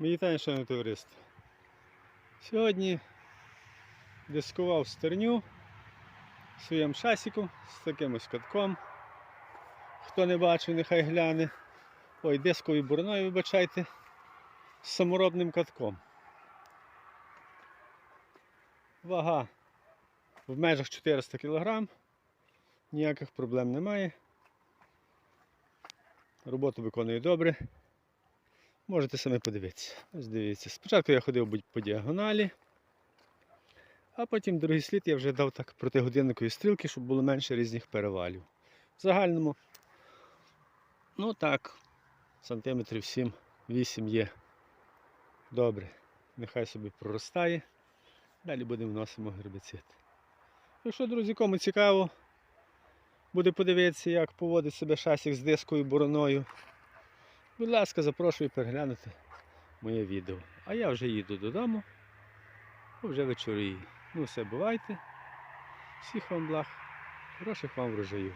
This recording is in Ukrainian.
Мої вітання, шановне товариство. Сьогодні дискував стерню своїм шасиком з таким ось катком. Хто не бачив, нехай гляне. Ой, дисковою бороною, вибачайте, з саморобним катком. Вага в межах 400 кг. Ніяких проблем немає. Роботу виконує добре. Можете самі подивитися. Ось дивіться. Спочатку я ходив по діагоналі, а потім другий слід я вже дав так проти годинникової стрілки, щоб було менше різних перевалів. В загальному, ну так, сантиметрів 7-8 є. Добре. Нехай собі проростає. Далі будемо вносимо гербіцид. Якщо, друзі, кому цікаво, буде подивитися, як поводить себе шасик з дискою бороною. Будь ласка, запрошую переглянути моє відео. А я вже їду додому, бо вже вечорі Ну все, бувайте. Всіх вам благ, хороших вам врожаїв.